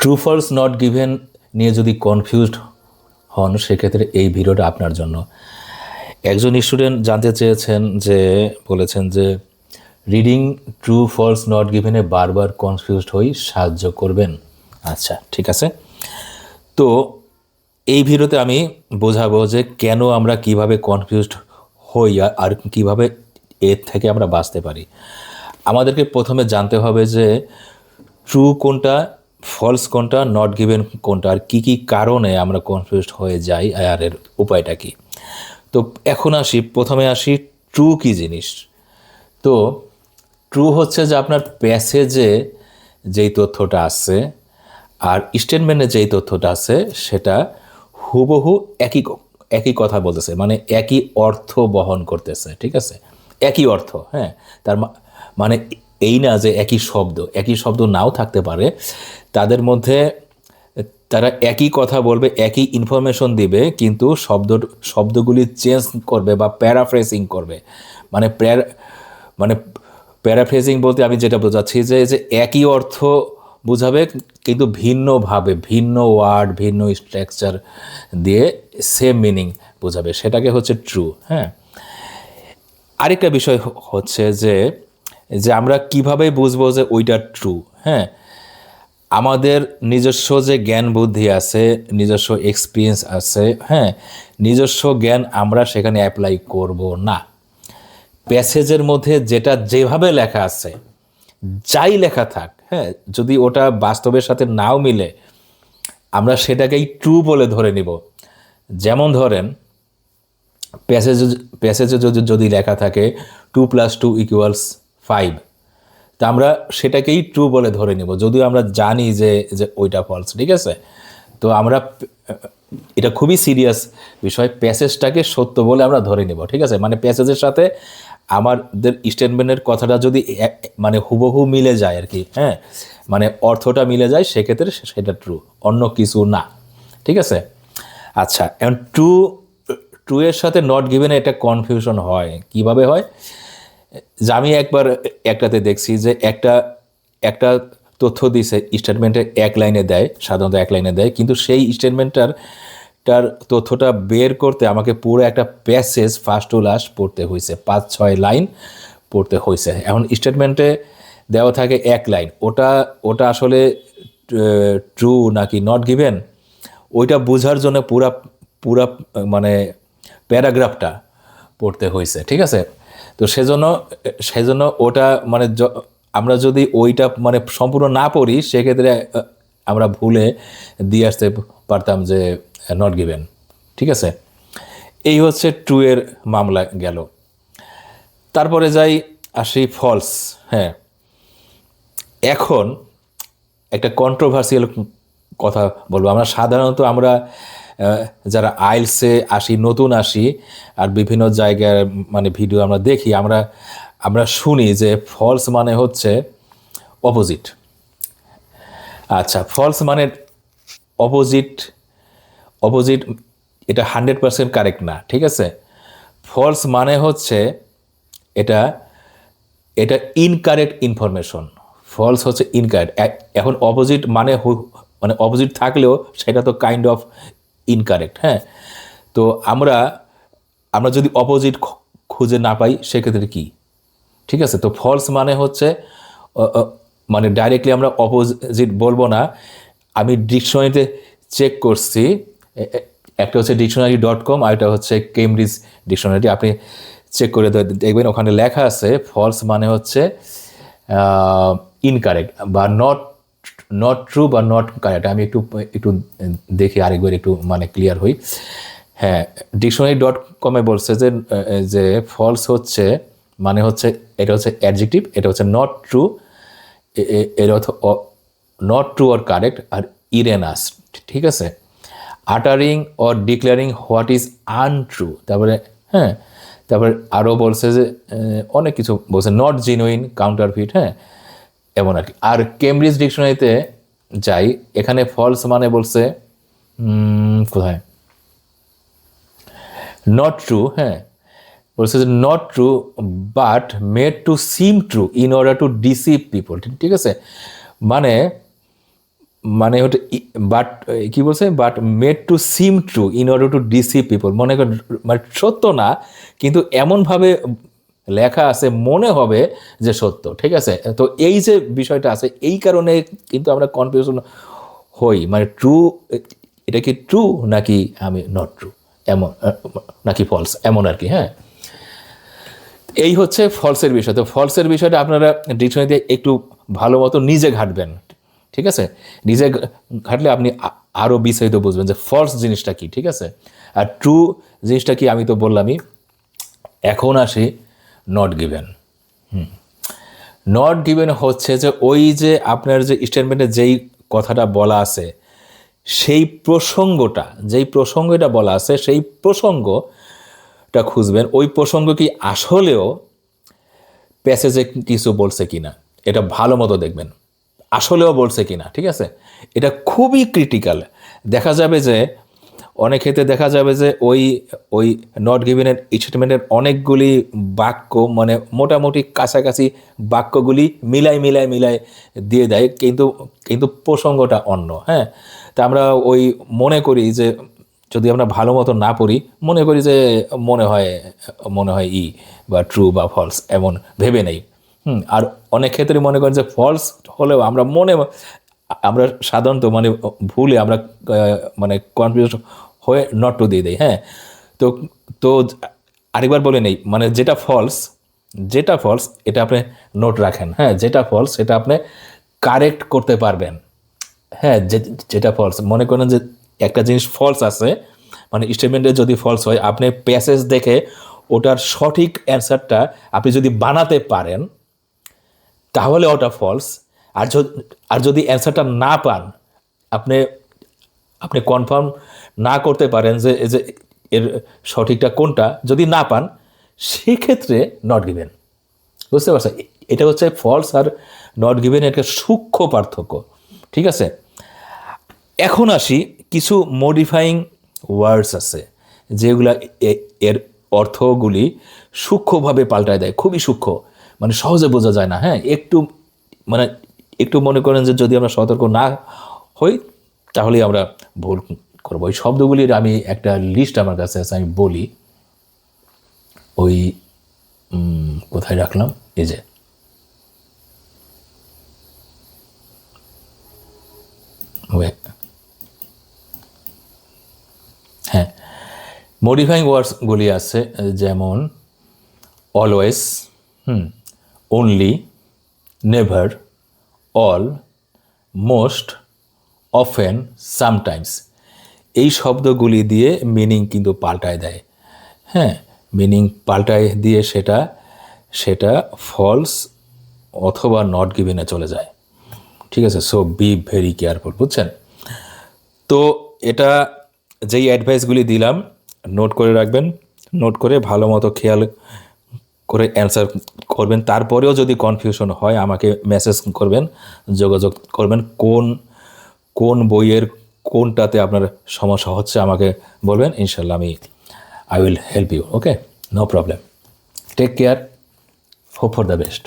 True false not given নিয়ে যদি confused হন, সেক্ষেত্রে এই ভিডিওটা আপনার জন্য। একজন স্টুডেন্ট জানতে চেয়েছেন যে, বলেছেন যে রিডিং ট্রু ফলস নট গিভেনে বারবার কনফিউজড হই সাহায্য করবেন। আচ্ছা ঠিক আছে। তো এই ভিডিওতে আমি বোঝাবো যে কেন আমরা কীভাবে কনফিউজড হই আর- কীভাবে এর থেকে আমরা বাঁচতে পারি। আমাদেরকে প্রথমে জানতে হবে যে ট্রু কোনটা ফলস কোনটা নট গিভেন কোনটা, আর কী কী কারণে আমরা কনফিউজড হয়ে যাই আর এর উপায়টা কী? তো এখন আসি, প্রথমে আসি ট্রু কী জিনিস? তো ট্রু হচ্ছে যে আপনার প্যাসেজে যেই তথ্যটা আছে আর স্টেটমেন্টে যেই তথ্যটা আছে, সেটা হুবহু একই একই কথা বলতেছে মানে একই অর্থ বহন করতেছে, ঠিক আছে? একই অর্থ হ্যাঁ? তার মানে এই না যে একই শব্দ একই শব্দ নাও থাকতে পারে, তাদের মধ্যে তারা একই কথা বলবে, একই ইনফরমেশন দিবে, কিন্তু শব্দ, শব্দগুলি চেঞ্জ করবে বা প্যারাফ্রেসিং করবে। মানে প্যারা মানে প্যারাফ্রেজিং বলতে আমি যেটা বোঝাচ্ছি যে যে একই অর্থ বোঝাবে, কিন্তু ভিন্নভাবে, ভিন্ন ওয়ার্ড ভিন্ন স্ট্রাকচার দিয়ে সেম মিনিং বোঝাবে। সেটাকে হচ্ছে ট্রু হ্যাঁ? আরেকটা বিষয় হচ্ছে যে যে আমরা কীভাবে বুঝব যে ওইটা ট্রু হ্যাঁ? আমাদের নিজস্ব যে জ্ঞান বুদ্ধি আছে, নিজস্ব এক্সপিরিয়েন্স আছে হ্যাঁ? নিজস্ব জ্ঞান আমরা সেখানে অ্যাপ্লাই করব না। প্যাসেজের মধ্যে যেটা যেভাবে লেখা আছে, যাই লেখা থাক হ্যাঁ? যদি ওটা বাস্তবের সাথে নাও মিলে, আমরা সেটাকেই ট্রু বলে ধরে নিব। যেমন ধরেন প্যাসেজ প্যাসেজে যদি লেখা থাকে two plus two equals five তা আমরা সেটাকেই ট্রু বলে ধরে নিব। যদিও আমরা জানি যে যে ওইটা ফলস ঠিক আছে? তো আমরা, এটা খুবই সিরিয়াস বিষয়। প্যাসেজটাকে সত্য বলে আমরা ধরে নিব, ঠিক আছে? মানে প্যাসেজের সাথে আমাদের স্টেটমেন্টের কথাটা যদি মানে হুবহু মিলে যায় আর কি হ্যাঁ? মানে অর্থটা মিলে যায়, সেক্ষেত্রে সেটা ট্রু অন্য কিছু না, ঠিক আছে? আচ্ছা এখন ট্রু ট্রু এর সাথে নট গিভেন একটা কনফিউশন হয়। কীভাবে হয়? যে আমি একবার একটাতে দেখছি যে একটা একটা তথ্য দিছে স্টেটমেন্টে এক লাইনে দেয়, সাধারণত এক লাইনে দেয়, কিন্তু সেই স্টেটমেন্টটার তার তথ্যটা বের করতে আমাকে পুরো একটা প্যাসেজ ফার্স্ট টু লাস্ট পড়তে হয়েছে পাঁচ, ছয় লাইন পড়তে হয়েছে এখন স্টেটমেন্টে দেওয়া থাকে এক লাইন। ওটা ওটা আসলে ট্রু নাকি নট গিভেন ওইটা বোঝার জন্য পুরা পুরা মানে প্যারাগ্রাফটা পড়তে হয়েছে ঠিক আছে? তো সেজন্য সেজন্য ওটা মানে আমরা যদি ওইটা মানে সম্পূর্ণ না পড়ি, সেক্ষেত্রে আমরা ভুলে দিয়ে আসতে পারতাম যে নট গিভেন ঠিক আছে? এই হচ্ছে ট্রু এর মামলা গেল। তারপরে যাই, আসি ফলস হ্যাঁ। এখন একটা কন্ট্রোভার্সিয়াল কথা বলব। আমরা সাধারণত আমরা যারা আইলসে আসি, নতুন আসি, আর বিভিন্ন জায়গায় মানে ভিডিও আমরা দেখি, আমরা আমরা শুনি যে ফলস মানে হচ্ছে অপোজিট আচ্ছা ফলস মানে অপোজিট অপোজিট এটা হান্ড্রেড পার্সেন্ট কারেক্ট না, ঠিক আছে? ফলস মানে হচ্ছে এটা এটা ইনকারেক্ট ইনফরমেশন ফলস হচ্ছে ইনকারেক্ট এখন অপোজিট মানে মানে অপোজিট থাকলেও সেটা তো কাইন্ড অফ ইনকারেক্ট হ্যাঁ? তো আমরা আমরা যদি অপোজিট খুঁজে না পাই, সেক্ষেত্রে কি? ঠিক আছে? তো ফলস মানে হচ্ছে মানে ডাইরেক্টলি আমরা অপোজিট বলব না। আমি ডিকশনারিতে চেক করছি একটা হচ্ছে ডিকশনারি ডট কম আর একটা হচ্ছে কেমব্রিজ ডিকশনারি আপনি চেক করে দেখবেন ওখানে লেখা আছে ফলস মানে হচ্ছে ইনকারেক্ট বা নট নট ট্রু বা নট কারেক্ট আমি একটু একটু দেখি আরেকবার একটু মানে ক্লিয়ার হই। হ্যাঁ ডিকশনারি ডট কমে বলছে যে যে ফলস হচ্ছে মানে হচ্ছে, এটা হচ্ছে অ্যাডজেক্টিভ এটা হচ্ছে নট ট্রু এর অর্থ নট ট্রু অর কারেক্ট আর ইরেনাস ঠিক আছে? Uttering or declaring what is untrue তারপরে হ্যাঁ তারপরে আরও বলছে যে অনেক কিছু বলছে নট জেনুইন কাউন্টারফিট হ্যাঁ এমন আর কি আর কেমব্রিজ ডিকশনারিতে যাই, এখানে ফলস মানে বলছে কোথায়? নট ট্রু হ্যাঁ। বলছে যে not true but made to seem true in order to deceive people ঠিক আছে? মানে মানে ওটা বাট কি বলছে? But made to seem true in order to deceive people মনে করেন মানে সত্য না, কিন্তু এমনভাবে লেখা আছে, মনে হবে যে সত্য, ঠিক আছে? তো এই যে বিষয়টা আছে, এই কারণে কিন্তু আমরা কনফিউশন হই মানে ট্রু এটা কি ট্রু নাকি আমি নট ট্রু এমন নাকি ফলস এমন আর কি হ্যাঁ? এই হচ্ছে ফলসের বিষয়। তো ফলসের বিষয়টা আপনারা ডিকশনারিতে একটু ভালো মতো নিজে ঘাটবেন, ঠিক আছে? নিজে ঘাটলে আপনি আরও আরও বিস্তারিত বুঝবেন যে ফলস জিনিসটা কি, ঠিক আছে? আর ট্রু জিনিসটা কি আমি তো বললামই, এখন আসি নট গিভেন নট গিভেন হচ্ছে যে ওই যে আপনার যে স্টেটমেন্টে যেই কথাটা বলা আছে, সেই প্রসঙ্গটা, যেই প্রসঙ্গটা বলা আছে, সেই প্রসঙ্গটা খুঁজবেন। ওই প্রসঙ্গ কি আসলেও প্যাসেজে কিছু বলছে কিনা? এটা ভালো মতো দেখবেন। আসলেও বলছে কিনা? ঠিক আছে? এটা খুবই ক্রিটিক্যাল দেখা যাবে যে অনেক ক্ষেত্রে দেখা যাবে যে ওই ওই নট গিভেনের স্টেটমেন্টের অনেকগুলি বাক্য মানে মোটামুটি কাছাকাছি বাক্যগুলি মিলাই মিলাই মিলাই দিয়ে দেয়, কিন্তু কিন্তু প্রসঙ্গটা অন্য হ্যাঁ? তা আমরা ওই মনে করি যে, যদি আমরা ভালো মতো না পড়ি, মনে করি যে মনে হয় মনে হয় ই বা ট্রু বা ফলস এমন ভেবে নেই, হুম? আর অনেক ক্ষেত্রে মনে করেন যে ফলস হলেও আমরা মনে, আমরা সাধারণত মানে ভুলে আমরা মানে কনফিউজ হয়ে নট টু দিয়ে দিই হ্যাঁ? তো তো আরেকবার বলে নেই মানে যেটা ফলস যেটা ফলস এটা আপনি নোট রাখেন হ্যাঁ? যেটা ফলস সেটা আপনি কারেক্ট করতে পারবেন হ্যাঁ? যেটা ফলস মনে করেন যে একটা জিনিস ফলস আছে মানে স্টেটমেন্টে যদি ফলস হয়, আপনি প্যাসেজ দেখে ওটার সঠিক অ্যান্সারটা আপনি যদি বানাতে পারেন, তাহলে ওটা ফলস আর আর যদি অ্যান্সারটা না পান, আপনি আপনি কনফার্ম না করতে পারেন যে যে এর সঠিকটা কোনটা, যদি না পান, সেক্ষেত্রে নট গিভেন বুঝতে পারছেন? এটা হচ্ছে ফলস আর নট গিভেন একটা সূক্ষ্ম পার্থক্য। ঠিক আছে? এখন আসি কিছু মডিফাইং ওয়ার্ডস আছে, যেগুলা এর অর্থগুলি সূক্ষ্মভাবে পাল্টায় দেয়, খুবই সূক্ষ্ম। মানে সহজে বোঝা যায় না হ্যাঁ? একটু মানে একটু মনে করেন যে যদি আমরা সতর্ক না হই, তাহলেই আমরা ভুল করব। ওই শব্দগুলির আমি একটা লিস্ট আমার কাছে আছে, আমি বলি। ওই কোথায় রাখলাম? এই যে। হ্যাঁ। মডিফাইং ওয়ার্ডসগুলি আছে, যেমন always hmm only never all most often sometimes এই শব্দগুলি দিয়ে মিনিং কিন্তু পাল্টায় দেয়। হ্যাঁ মিনিং পাল্টায় দিয়ে সেটা সেটা ফলস অথবা নট গিভেনে চলে যায়। ঠিক আছে? সো বি ভেরি কেয়ারফুল বুঝছেন? তো এটা যেই অ্যাডভাইসগুলি দিলাম নোট করে রাখবেন নোট করে ভালো মতো খেয়াল করে অ্যান্সার করবেন। তারপরেও যদি কনফিউশন হয়, আমাকে মেসেজ করবেন, যোগাযোগ করবেন, কোন কোন বইয়ের কোনটাতে আপনার সমস্যা হচ্ছে আমাকে বলবেন ইনশাল্লাহ আমি I will help you okay no problem take care hope for the best